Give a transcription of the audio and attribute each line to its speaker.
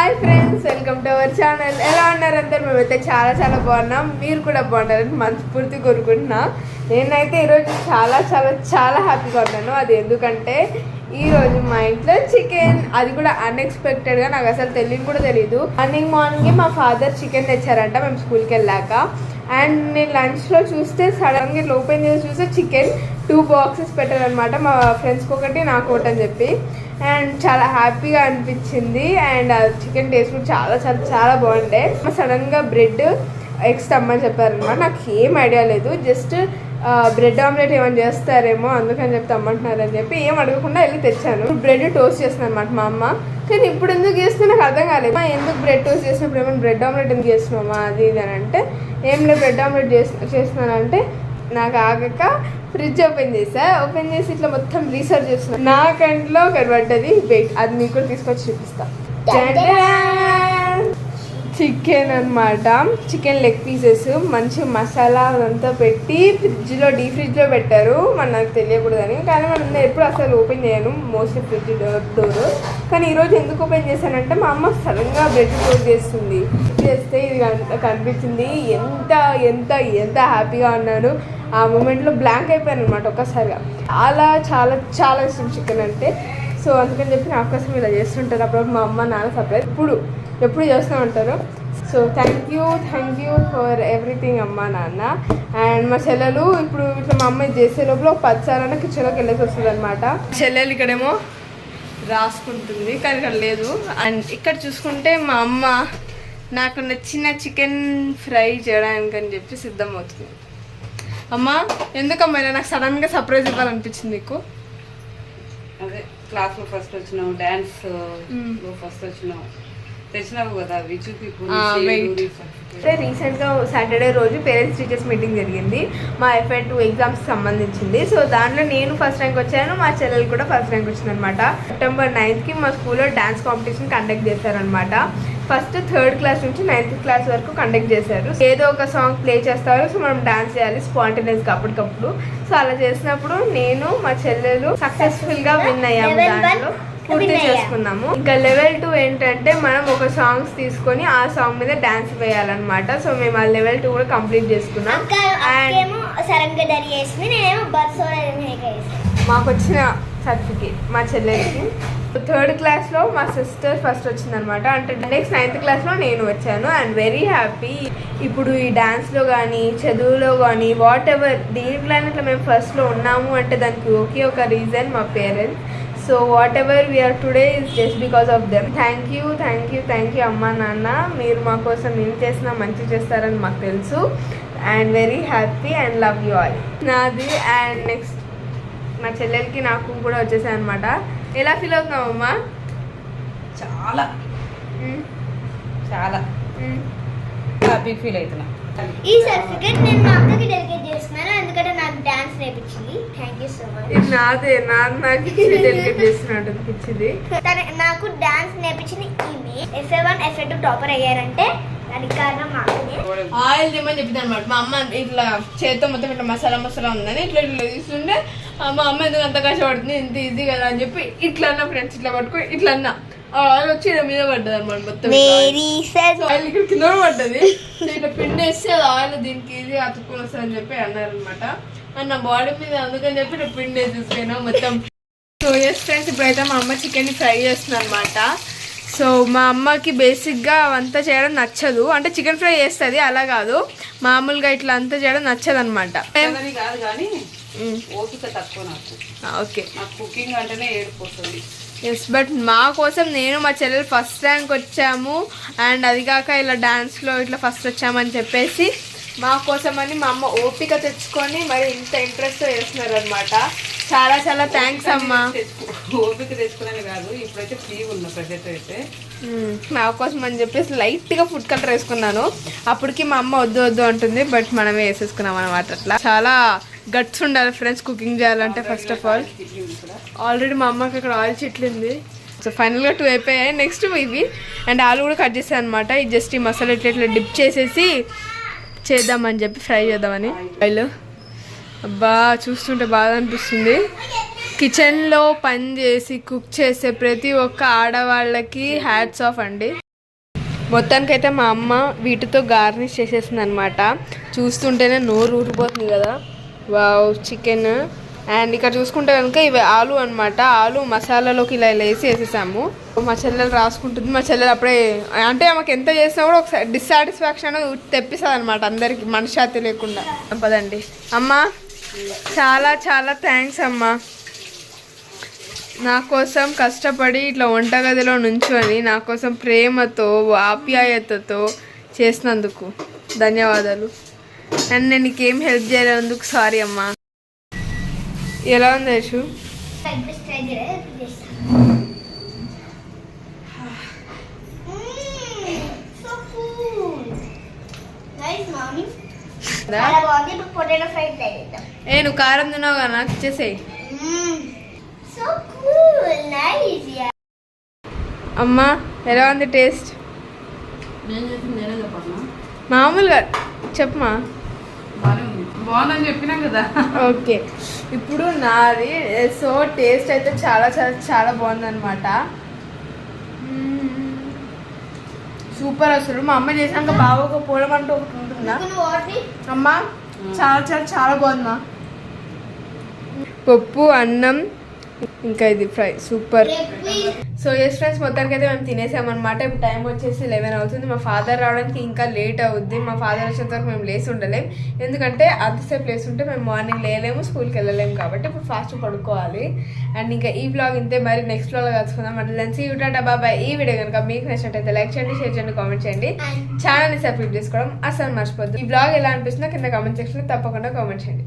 Speaker 1: Hi friends welcome to our channel. ఎలా ఉన్నారు అందరు? మేమైతే చాలా చాలా బాగున్నాం. మీరు కూడా బాగున్నారని మనస్ఫూర్తి కోరుకుంటున్నా. నేనైతే ఈరోజు చాలా చాలా చాలా హ్యాపీగా ఉన్నాను. అది ఎందుకంటే ఈరోజు మా ఇంట్లో చికెన్. అది కూడా అన్ఎక్స్పెక్టెడ్గా నాకు అసలు తెలియదు కూడా తెలియదు మార్నింగ్ మార్నింగే మా ఫాదర్ చికెన్ తెచ్చారంట మేము స్కూల్కి వెళ్ళాక. అండ్ నేను లంచ్లో చూస్తే సడన్గా ఇట్లా ఓపెన్ చేసి చూస్తే చికెన్ టూ బాక్సెస్ పెట్టారనమాట మా ఫ్రెండ్స్కి ఒకటి నాకు ఒకటి అని చెప్పి. అండ్ చాలా హ్యాపీగా అనిపించింది. అండ్ చికెన్ టేస్ట్ కూడా చాలా చాలా చాలా బాగుండే. సడన్గా బ్రెడ్ ఎగ్స్ తమ్మని చెప్పారనమాట. నాకు ఏం ఐడియా లేదు. జస్ట్ బ్రెడ్ ఆమ్లెట్ ఏమైనా చేస్తారేమో అందుకని చెప్పి తమ్మంటున్నారు అని చెప్పి ఏం అడగకుండా వెళ్ళి తెచ్చాను. బ్రెడ్ టోస్ట్ చేస్తుంది అనమాట మా అమ్మ. కానీ ఇప్పుడు ఎందుకు చేస్తే నాకు అర్థం కాలేదు. మా ఎందుకు బ్రెడ్ టోస్ట్ చేసినప్పుడు ఏమైనా బ్రెడ్ ఆమ్లెట్ ఎందుకు చేస్తున్నామా అది ఇది అని అంటే ఏం లేదు బ్రెడ్ ఆమ్లెట్ చేసి చేస్తున్నానంటే నాకు ఆగక ఫ్రిడ్జ్ ఓపెన్ చేసా ఓపెన్ చేసి ఇట్లా మొత్తం రీసెర్చ్ చేస్తున్నా. నా కంట్లో కనబడ్డది వెయిట్ అది మీకు కూడా తీసుకొచ్చి చూపిస్తా. చికెన్ అన్నమాట. చికెన్ లెగ్ పీసెస్ మంచి మసాలా అదంతా పెట్టి ఫ్రిడ్జ్లో డీ ఫ్రిడ్జ్లో పెట్టారు. మన నాకు తెలియకూడదని. కానీ మనం ఎప్పుడు అసలు ఓపెన్ చేయను. Mostly fridge door. కానీ ఈరోజు ఎందుకు ఓపెన్ చేశానంటే మా అమ్మ సడన్గా బ్రెడ్ క్లోజ్ చేస్తుంది. చేస్తే ఇది కనిపించింది. ఎంత ఎంత ఎంత హ్యాపీగా ఉన్నాను. ఆ మూమెంట్లో బ్లాంక్ అయిపోయాను అనమాట ఒక్కసారిగా. చాలా చాలా చాలా ఇష్టం చికెన్ అంటే. సో అందుకని చెప్పి నా కోసం ఇలా చేస్తుంటారు. అప్పుడు మా అమ్మ నాన్న సపరేట్ ఇప్పుడు ఎప్పుడు చేస్తూ ఉంటారు. So thank you thank you for everything అమ్మ నాన్న. అండ్ మా చెల్లెలు ఇప్పుడు ఇట్లా మా అమ్మ ఇది చేసే లోపల సార్లు కిచెన్లోకి వెళ్ళేసి వస్తుంది అనమాట చెల్లెలు ఇక్కడేమో రాసుకుంటుంది కానీ ఇక్కడ లేదు. అండ్ ఇక్కడ చూసుకుంటే మా అమ్మ నాకు నచ్చిన చికెన్ ఫ్రై చేయడానికి అని చెప్పి సిద్ధమవుతుంది అమ్మా ఎందుకమ్మా ఇలా నాకు సడన్గా సర్ప్రైజ్ ఇవ్వాలనిపించింది నీకు?
Speaker 2: అదే క్లాస్లో ఫస్ట్ వచ్చినావు. లో ఫస్ట్ వచ్చినావు. తెచ్చినావు కదా అవి చూపి
Speaker 1: ఆ, wait. అయితే రీసెంట్గా సాటర్డే రోజు పేరెంట్స్ టీచర్స్ మీటింగ్ జరిగింది. మా ఎఫ్ఐ టూ ఎగ్జామ్స్ సంబంధించింది. సో దాంట్లో నేను ఫస్ట్ ర్యాంక్ వచ్చాను మా చెల్లెలు కూడా ఫస్ట్ ర్యాంక్ వచ్చింది అనమాట సెప్టెంబర్ నైన్త్కి మా స్కూల్లో డాన్స్ కాంపిటీషన్ కండక్ట్ చేశారనమాట. ఫస్ట్ థర్డ్ క్లాస్ నుంచి నైన్త్ క్లాస్ వరకు కండక్ట్ చేశారు. ఏదో ఒక సాంగ్ ప్లే చేస్తారు సో మనం డాన్స్ చేయాలి స్పాంటేనియస్గా అప్పటికప్పుడు. సో అలా చేసినప్పుడు నేను మా చెల్లెలు సక్సెస్ఫుల్గా విన్ అయ్యాము దాంట్లో. పూర్తి. చేసుకున్నాము. ఇంకా లెవెల్ టూ ఏంటంటే మనం ఒక సాంగ్స్ తీసుకొని ఆ సాంగ్ మీద డాన్స్ వేయాలన్నమాట. సో మేము ఆ లెవెల్ టూ కూడా కంప్లీట్ చేసుకున్నాం. అండ్ మాకు వచ్చిన సర్టిఫికేట్ మా చెల్లెలకి. థర్డ్ క్లాస్లో మా సిస్టర్ ఫస్ట్ వచ్చిందనమాట అంటే నెక్స్ట్ నైన్త్ క్లాస్లో నేను వచ్చాను. అండ్ వెరీ హ్యాపీ ఇప్పుడు ఈ డ్యాన్స్లో కానీ చదువులో కానీ వాట్ ఎవర్ దేంట్లో మేము ఫస్ట్లో ఉన్నాము అంటే దానికి ఒకే ఒక రీజన్ మా parents so whatever we are today is just because of them thank you thank you thank you అమ్మా నాన్న. మీరు మా కోసం ఏం చేసినా మంచి చేస్తారని మాకు తెలుసు. And very happy and love you all నాది అండ్ నెక్స్ట్ మా చెల్లెలకి నాకు కూడా వచ్చేసాయి అనమాట ఎలా ఫీల్ అవుతున్నావు అమ్మా?
Speaker 2: చాలా. చాలా. హ్యాపీ ఫీల్ అవుతున్నా
Speaker 3: ఈ సర్టిఫికేట్ నేను మా అక్కకి డెలికేట్ చేస్తున్నాను. ఎందుకంటే నాకు డాన్స్ నేర్పించింది. థ్యాంక్ యూ సో మచ్
Speaker 1: ఇది నాదే. నాకు నాకు ఇచ్చి డెలికేట్ చేస్తున్నట్టు అనిపించింది.
Speaker 3: తన నాకు డాన్స్ నేర్పించింది ఈమె. FA one FA two topper అయ్యారంటే దానికి కారణం మా
Speaker 1: ఆయిల్ తీయమని చెప్పింది అనమాట మా అమ్మ ఇట్లా చేత్తో మొత్తం ఇట్లా మసాలా మసాలా ఉందని ఇట్లా ఇట్లా తీసుకుంటే మా అమ్మ ఎందుకు అంత కష్టపడుతుంది? ఇంత ఈజీ కదా అని చెప్పి ఇట్లా అన్న ఫ్రెండ్స్ ఇట్లా పట్టుకో ఇట్లా అన్న ఆయిల్ వచ్చి ఇలా మీద పడ్డది అనమాట మొత్తం ఆయిల్. ఇక్కడ కింద పడ్డది. ఇట్లా పిండి వేస్తే అది ఆయిల్ దీనికి వస్తుంది అని చెప్పి అన్నారు అనమాట అండ్ నా బాడీ మీద అందుకని చెప్పి ఇట్లా పిండి వేసేసాను మొత్తం. సో ఎస్ ఫ్రెండ్స్ ఇప్పుడైతే మా అమ్మ చికెన్ ఫ్రై చేస్తుంది అనమాట సో మా అమ్మకి బేసిక్గా అవంతా చేయడం నచ్చదు. అంటే చికెన్ ఫ్రై చేస్తుంది అలా కాదు. మామూలుగా ఇట్లా అంతా చేయడం నచ్చదు అనమాట
Speaker 2: ఓపిక తక్కువ నాకు.
Speaker 1: ఓకే.
Speaker 2: నాకు కుకింగ్ అంటేనే ఏడిపోతుంది
Speaker 1: ఎస్ బట్ మా కోసం నేను మా చెల్లెలు ఫస్ట్ ర్యాంక్ వచ్చాము. అండ్ అది కాక ఇలా డాన్స్లో ఇట్లా ఫస్ట్ వచ్చామని చెప్పేసి మా కోసం అని మా అమ్మ ఓపిక తెచ్చుకొని మరి ఇంత ఇంట్రెస్ట్తో చేస్తున్నారు అనమాట చాలా చాలా థ్యాంక్స్ అమ్మా.
Speaker 2: ఓపిక తెచ్చుకునే కాదు ఇప్పుడైతే ఫ్రీగా ఉన్నా ప్రజెంట్ అయితే.
Speaker 1: మ్మ్. నా కోసం అని చెప్పేసి లైట్గా ఫుడ్ కలర్ వేసుకున్నాను. అప్పటికి మా అమ్మ వద్దు వద్దు అంటుంది బట్ మనమే వేసేసుకున్నాం అనమాట అట్లా. చాలా గట్స్ ఉండాలి ఫ్రెండ్స్ కుకింగ్ చేయాలంటే ఫస్ట్ ఆఫ్ ఆల్ ఆల్రెడీ మా అమ్మకి అక్కడ ఆయిల్ చెట్లింది సో ఫైనల్గా టూ అయిపోయాయి. నెక్స్ట్ ఇవి. అండ్ ఆలు కూడా కట్ చేసాను అనమాట ఇది జస్ట్ ఈ మసాలా ఇట్లా ఇట్లా డిప్ చేసేసి చేద్దామని చెప్పి ఫ్రై చేద్దామని. ఆయిల్ అబ్బా చూస్తుంటే బాధ అనిపిస్తుంది. కిచెన్లో పని చేసి కుక్ చేసే ప్రతి ఒక్క ఆడవాళ్ళకి హ్యాట్స్ ఆఫ్ అండి. మొత్తానికైతే మా అమ్మ వీటితో గార్నిష్ చేసేసింది అనమాట చూస్తుంటేనే నోరు ఊరిపోతుంది కదా. వావ్ చికెన్ అండ్ ఇక్కడ చూసుకుంటే కనుక ఇవి ఆలు అన్నమాట. ఆలు మసాలాలోకి ఇలా ఇలా వేసి వేసేసాము. మా చెల్లెలు రాసుకుంటుంది. మా చెల్లెలు అప్పుడే అంటే ఆమెకు ఎంత చేసినా కూడా ఒకసారి డిస్సాటిస్ఫాక్షన్ తెప్పిస్తుంది అనమాట అందరికి మనశ్శాంతి లేకుండా. పదండి. అమ్మా చాలా చాలా థ్యాంక్స్ అమ్మా. నా కోసం కష్టపడి ఇట్లా వంటగదిలో నుంచొని నా కోసం ప్రేమతో ఆప్యాయతతో చేసినందుకు ధన్యవాదాలు. అండ్ నేను నీకేం హెల్ప్ చేయలేనందుకు సారీ అమ్మా. ఎలా ఉంది యశు? ఏ నువ్వు కారం తిన్నావు కదా నాకు ఇచ్చేసేయి. అమ్మా ఎలా ఉంది టేస్ట్? మామూలుగా చెప్పమా?
Speaker 2: బాగుందని చెప్పినా కదా.
Speaker 1: ఓకే. ఇప్పుడు నాది సో టేస్ట్ అయితే చాలా చాలా చాలా బాగుందన్నమాట. సూపర్ అసలు. మా అమ్మ చేసాక బాగా ఒక పూలం అంటూ ఒకటి ఉంటుందా? అమ్మ చాలా చాలా చాలా బాగుందా పప్పు అన్నం ఇంకా ఇది fry super. So yes friends మొత్తానికి అయితే మేము తినేసామన్నమాట. ఇప్పుడు టైం వచ్చేసి లెవెన్ అవుతుంది. మా ఫాదర్ రావడానికి ఇంకా లేట్ అవుద్ది. మా ఫాదర్ వచ్చేంత వరకు మేము లేసి ఉండలేం. ఎందుకంటే అంతసేపు లేసి ఉంటే మేము మార్నింగ్ లేలేము స్కూల్కి వెళ్ళలేము కాబట్టి ఇప్పుడు ఫాస్ట్ పడుకోవాలి. అండ్ ఇంకా ఈ బ్లాగ్ ఇంతే. మరి నెక్స్ట్ బ్లాగ్ కలుసుకుందాం. అంటే లెన్స్ యూటా బాబాయ్ ఈ వీడియో కనుక మీకు నచ్చినట్టయితే లైక్ చేయండి షేర్ చేయండి కామెంట్ చేయండి. ఛానల్ని సబ్స్క్రైబ్ చేసుకోవడం అసలు మర్చిపోద్దు. ఈ బ్లాగ్ ఎలా అనిపిస్తుందో కింద కామెంట్ సెక్షన్లో తప్పకుండా కామెంట్ చేయండి.